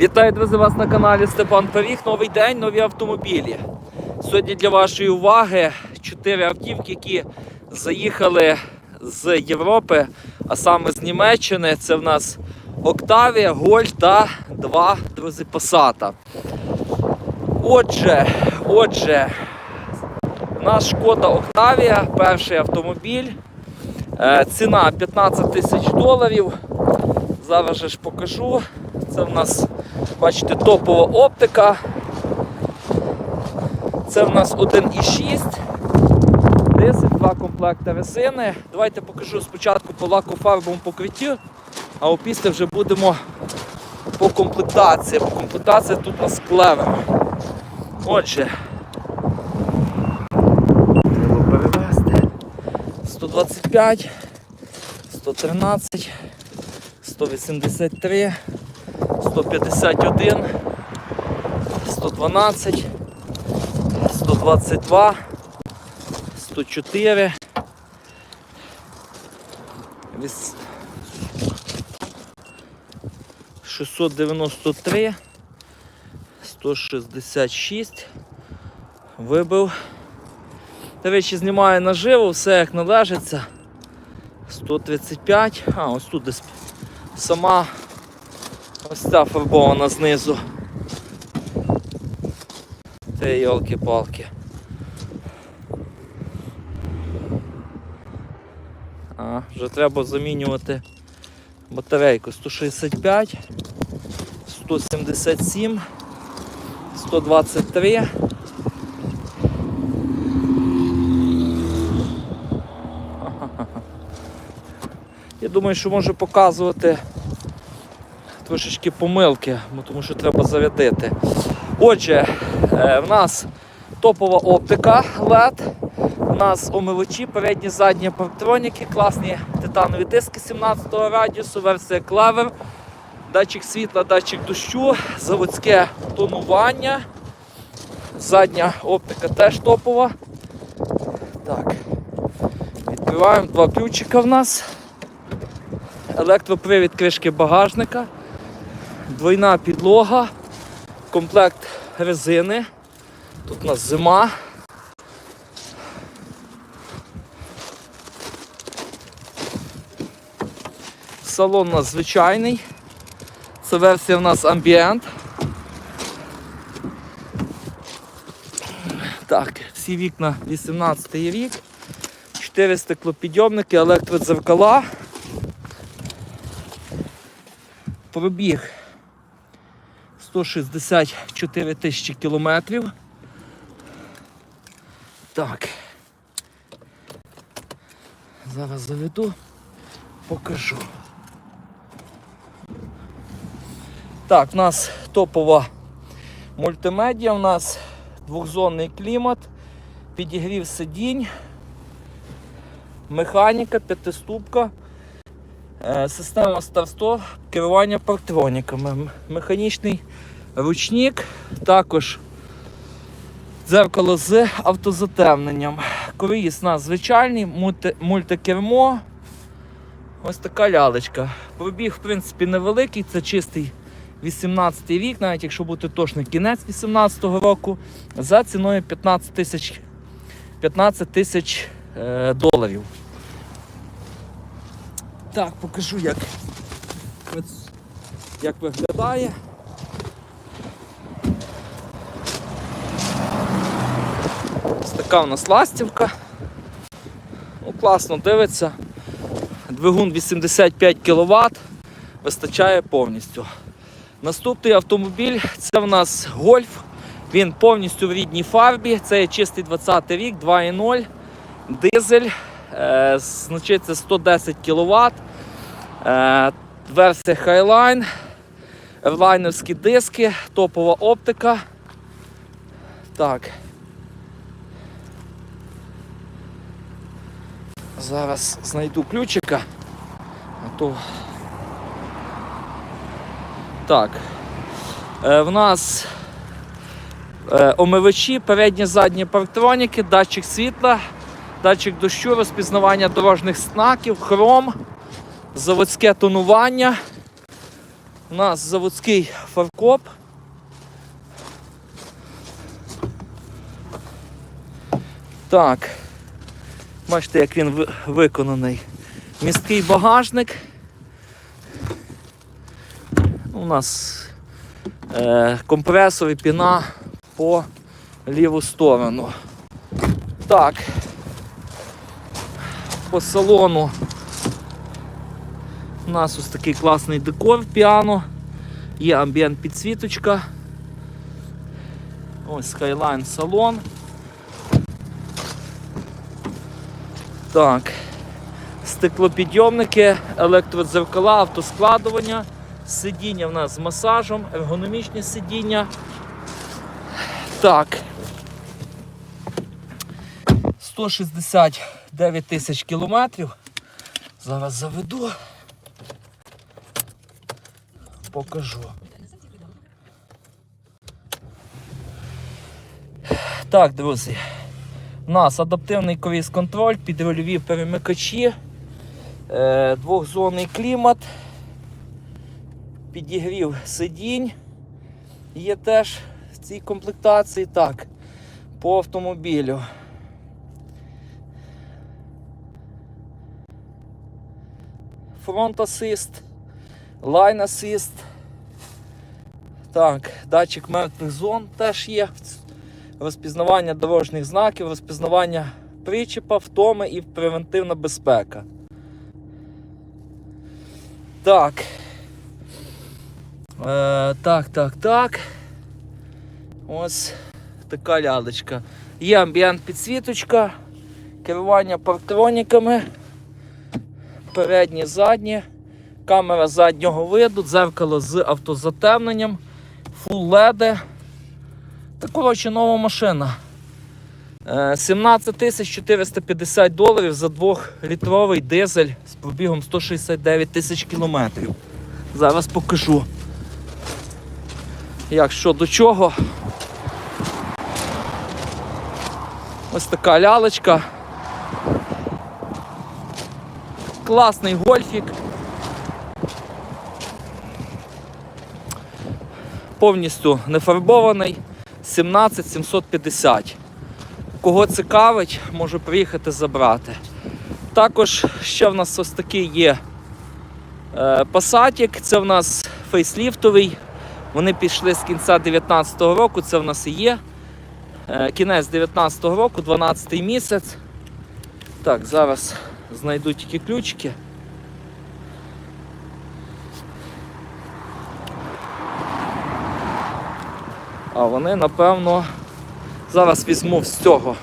Вітаю, друзі, вас на каналі Степан Пиріг. Новий день, нові автомобілі. Сьогодні для вашої уваги чотири автівки, які заїхали з Європи, а саме з Німеччини. Це в нас Octavia, Golf та два друзі Passat. Отже, отже, наш шкода Octavia, перший автомобіль. Е, Ціна 15 тисяч доларів. Зараз же ж покажу. Це в нас, бачите, топова оптика. Це в нас 1,6. 10, два комплекти резини. Давайте покажу спочатку по лакофарбовому покриттю, а опісля вже будемо по комплектації. По комплектації тут у нас клевер. Отже. Треба перевести. 125, 113. 183, 151, 112, 122, 104, віс- 693, 166, вибив. До речі, знімаю наживо, все як належиться. 135, а ось тут десь сама ось ця фарбована знизу. Це йолки-палки. А, вже треба замінювати батарейку 165, 177, 123. Я думаю, що можу показувати трошечки помилки, тому що треба зарядити. Отже, е, в нас топова оптика LED, у нас омивачі, передні, задні парктроніки, класні титанові диски 17 радіусу, версія клевер, датчик світла, датчик дощу, заводське тонування. Задня оптика теж топова. Так. Відкриваємо два ключика в нас електропривід кришки багажника, двойна підлога, комплект резини. Тут у нас зима. Салон у нас звичайний. Це версія в нас Ambient. Так, всі вікна 18 рік. 4 стеклопідйомники, електродзеркала. Пробіг 164 тисячі кілометрів. Так. Зараз заведу, покажу. Так, в нас топова мультимедіа, у нас двохзонний клімат, підігрів сидінь, механіка, п'ятиступка. Е, Система старт-стоп, керування парктроніками, механічний ручник, також дзеркало з автозатемненням. Круїз у нас звичайний, мульти- мультикермо. Ось така лялечка. Пробіг, в принципі, невеликий, це чистий 18 рік, навіть якщо бути точно кінець 18-го року, за ціною 15 тисяч 15 тисяч е, доларів. Так, покажу, як, як виглядає. Ось така у нас ластівка. Ну, класно дивиться. Двигун 85 кВт, вистачає повністю. Наступний автомобіль це в нас гольф. Він повністю в рідній фарбі. Це чистий 20 рік, 2.0, дизель, е, значить це 110 кВт. Е, версія Highline, ерлайнерські диски, топова оптика. Так. Зараз знайду ключика. А то... Так. Е, в нас е, омивачі, передні задні парктроніки, датчик світла, датчик дощу, розпізнавання дорожніх знаків, хром, заводське тонування. У нас заводський фаркоп. Так. Бачите, як він виконаний. Місткий багажник. У нас е, компресор і піна по ліву сторону. Так. По салону у нас ось такий класний декор піано. Є амбієнт підсвіточка. Ось Skyline салон. Так. Стеклопідйомники, електродзеркала, автоскладування, сидіння в нас з масажем, ергономічні сидіння. Так. 169 тисяч кілометрів. Зараз заведу. Покажу. Так, друзі. У нас адаптивний круїз контроль, підрульові перемикачі, е, двохзонний клімат, підігрів сидінь. Є теж в цій комплектації. Так, по автомобілю. Фронт асист, лайн асист. Так, датчик мертвих зон теж є. Розпізнавання дорожніх знаків, розпізнавання причепа, втоми і превентивна безпека. Так. Е, так, так, так. Ось така лялечка. Є амбієнт підсвіточка, керування парктроніками, передні, задні, камера заднього виду, дзеркало з автозатемненням, фул LED. Та коротше нова машина. Е, 17 тисяч 450 доларів за 2-літровий дизель з пробігом 169 тисяч кілометрів. Зараз покажу. Як що до чого. Ось така лялечка. Класний гольфік. Повністю нефарбований. 17 750. Кого цікавить, можу приїхати забрати. Також ще в нас ось такий є е, Passatик, це в нас фейсліфтовий. Вони пішли з кінця 2019 року, це в нас і є. Е, кінець 2019 року, 12 місяць. Так, зараз знайду тільки ключики. А вони, напевно, зараз візьму з цього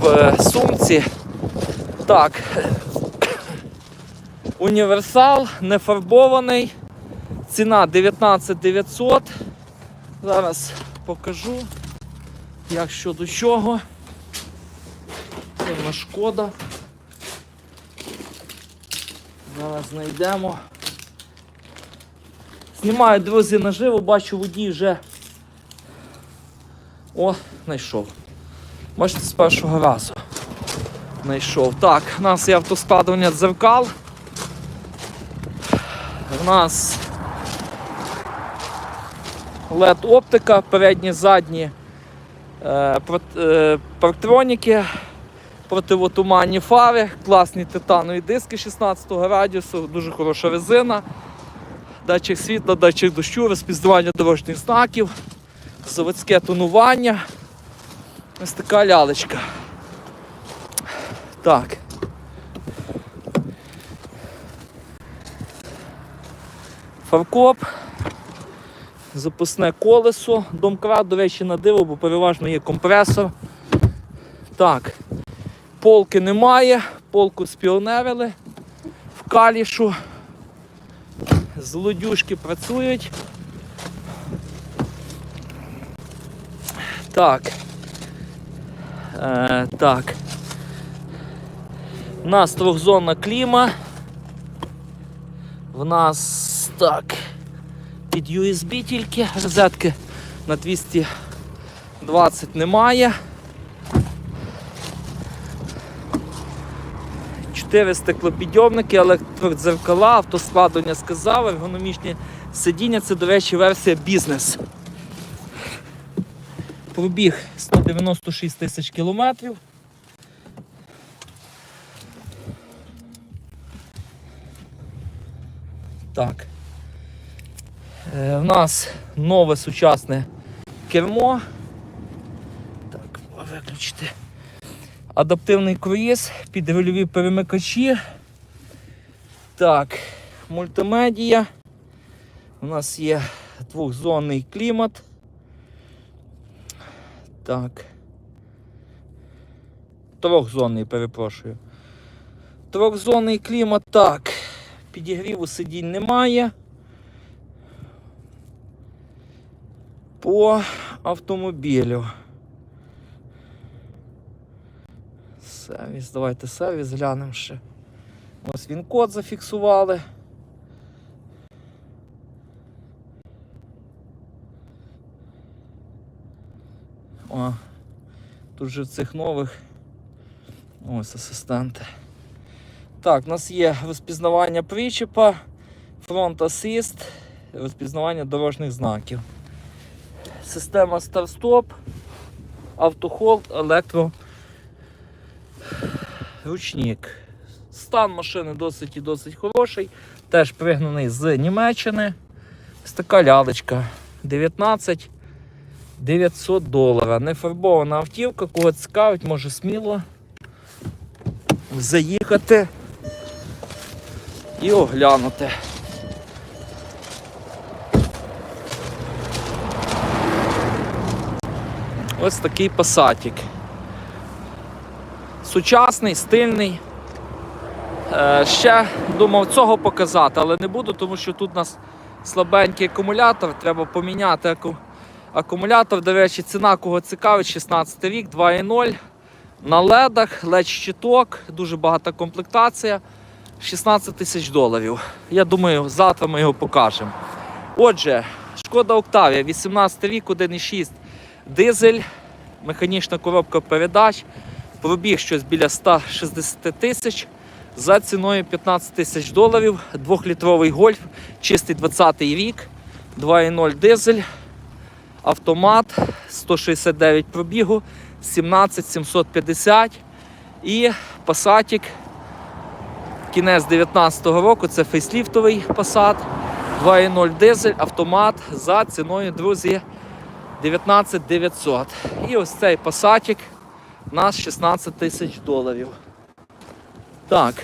в е, сумці. Так. Універсал нефарбований. Ціна 19 900. Зараз покажу, як що до чого. Це шкода. Зараз знайдемо. Знімаю, друзі, наживо, бачу водій вже. О, знайшов. Бачите, з першого разу. Знайшов. Так, у нас є автоскладування дзеркал. У нас LED оптика, передні, задні е, прот- е, парктроніки, противотуманні фари, класні титанові диски 16 радіусу, дуже хороша резина, датчик світла, датчик дощу, розпізнавання дорожніх знаків, заводське тонування. Ось така лялечка. Так. Фаркоп. Запасне колесо, домкрат, до речі, на диво, бо переважно є компресор. Так, полки немає, полку спіонерили в калішу. Злодюшки працюють. Так. Е, так. У нас трьохзонна кліма. В нас так. Під USB тільки розетки на 220 немає. 4 стеклопідйомники, електродзеркала, автоскладування сказав, ергономічні Сидіння це, до речі, версія бізнес. Пробіг 196 тисяч кілометрів. Так. Е, в нас нове сучасне кермо. Так, виключити. Адаптивний круїз, підрульові перемикачі. Так, мультимедія. У нас є двохзонний клімат. Так. Трьохзонний, перепрошую. Трьохзонний клімат. Так. Підігріву сидінь немає. По автомобілю. Сервіс, давайте сервіс глянемо ще. Ось він код зафіксували. О, тут же цих нових ось асистенти. Так, у нас є розпізнавання причепа, фронт асист, розпізнавання дорожніх знаків. Система старт-стоп, автохолд, електро. Ручник. Стан машини досить і досить хороший. Теж пригнаний з Німеччини. Ось така лялечка. 19 900 доларів. Нефарбована автівка, кого цікавить, може сміло заїхати і оглянути. Ось такий пасатик. Сучасний, стильний. Е, ще думав цього показати, але не буду, тому що тут у нас слабенький акумулятор, треба поміняти аку- акумулятор. До речі, ціна кого цікавить, 16 рік, 2.0. На ледах, лед щиток, дуже багата комплектація. 16 тисяч доларів. Я думаю, завтра ми його покажемо. Отже, шкода Октавія, 18 рік, 1,6 дизель, механічна коробка передач. Пробіг щось біля 160 тисяч за ціною 15 тисяч доларів. Двохлітровий гольф, чистий 20-й рік, 2.0 дизель, автомат, 169 пробігу, 17 750 і пасатик. Кінець 19-го року це фейсліфтовий Passat, 2.0 дизель, автомат за ціною, друзі, 19 900. І ось цей пасатик у нас 16 тисяч доларів. Так.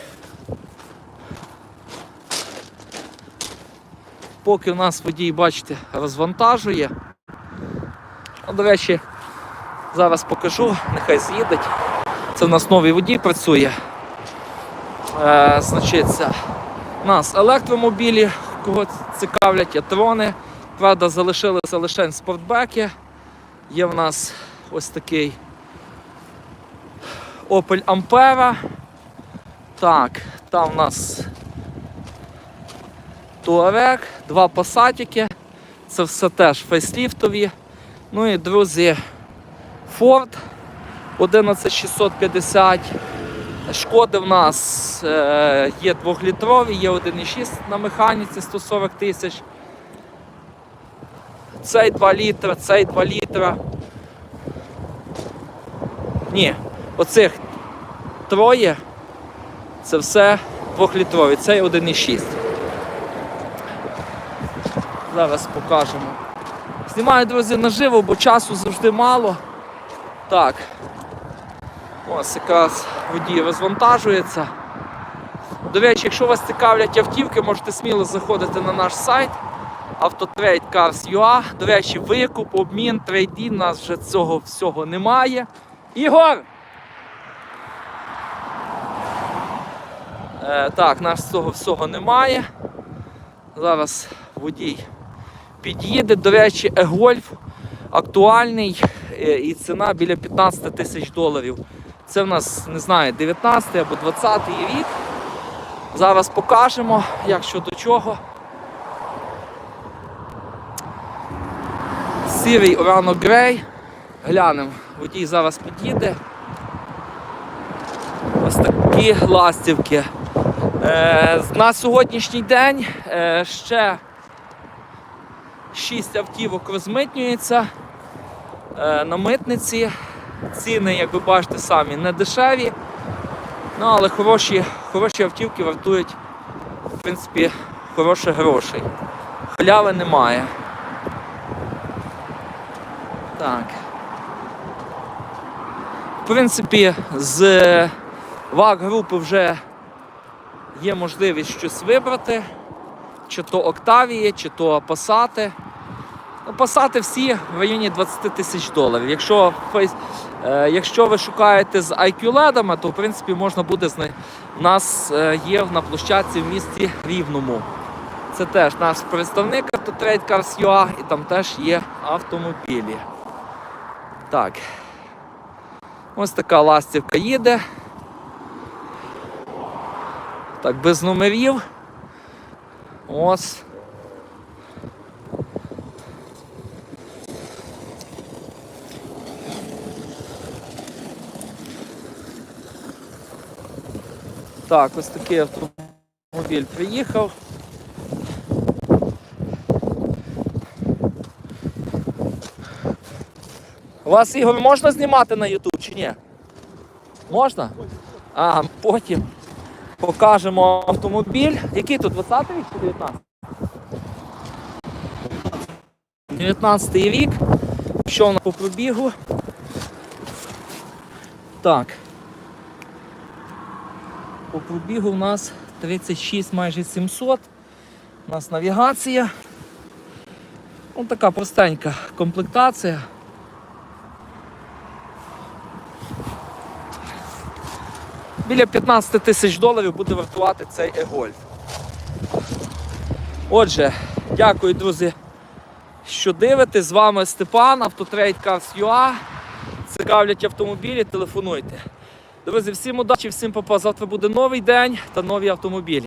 Поки у нас водій, бачите, розвантажує. До речі, зараз покажу, нехай з'їдеть. Це в нас новий водій працює. Е, значиться, у нас електромобілі, кого цікавлять, є трони. Правда, залишилися лише спортбеки. Є в нас ось такий Opel Ampera. Так, там у нас Touareg, два пасатики. Це все теж фейсліфтові. Ну і друзі, Ford 11650. Шкоди в нас е, є 2-літрові, є 1,6 на механіці 140 тисяч. Цей 2 літра, цей 2 літра. Ні, оцих троє. Це все 2-літрові, цей 1,6. Зараз покажемо. Знімаю, друзі, наживо, бо часу завжди мало. Так. Ось якраз водій розвантажується. До речі, якщо вас цікавлять автівки, можете сміло заходити на наш сайт Autotrade Cars.ua. До речі, викуп, обмін, трейдін, нас вже цього всього немає. Ігор! Е, так, нас цього всього немає. Зараз водій під'їде. До речі, e-Golf актуальний е, і ціна біля 15 тисяч доларів. Це в нас, не знаю, 19 або 20 рік. Зараз покажемо, як що до чого. Сірий Orano Grey. Глянемо, водій зараз під'їде. Ось такі ластівки. Е, на сьогоднішній день е, ще 6 автівок розмитнюється е, на митниці. Ціни, як ви бачите, самі не дешеві. Ну, але хороші, хороші автівки вартують, в принципі, хороших грошей. Халяви немає. Так. В принципі, з ВАГ групи вже є можливість щось вибрати. Чи то Октавії, чи то Пасати. Ну, Пасати всі в районі 20 тисяч доларів. Якщо, е, якщо ви шукаєте з IQ ледами, то в принципі можна буде знай... У нас е, є на площадці в місті Рівному. Це теж наш представник Autotrade Cars UA, і там теж є автомобілі. Так. Ось така ластівка їде. Так, без номерів. Ось. Так, ось такий автомобіль приїхав. Вас Ігор можна знімати на YouTube чи ні? Можна? А, потім покажемо автомобіль. Який тут 20 рік чи 19? 19 рік. Що на по пробігу? Так. По пробігу у нас 36 майже 700. У нас навігація. Ось така простенька комплектація. Біля 15 тисяч доларів буде вартувати цей e-Golf. Отже, дякую, друзі, що дивитесь. З вами Степан, Автотрейд Cars.ua. Цікавлять автомобілі, телефонуйте. Друзі, всім удачі, всім попа. Завтра буде новий день та нові автомобілі.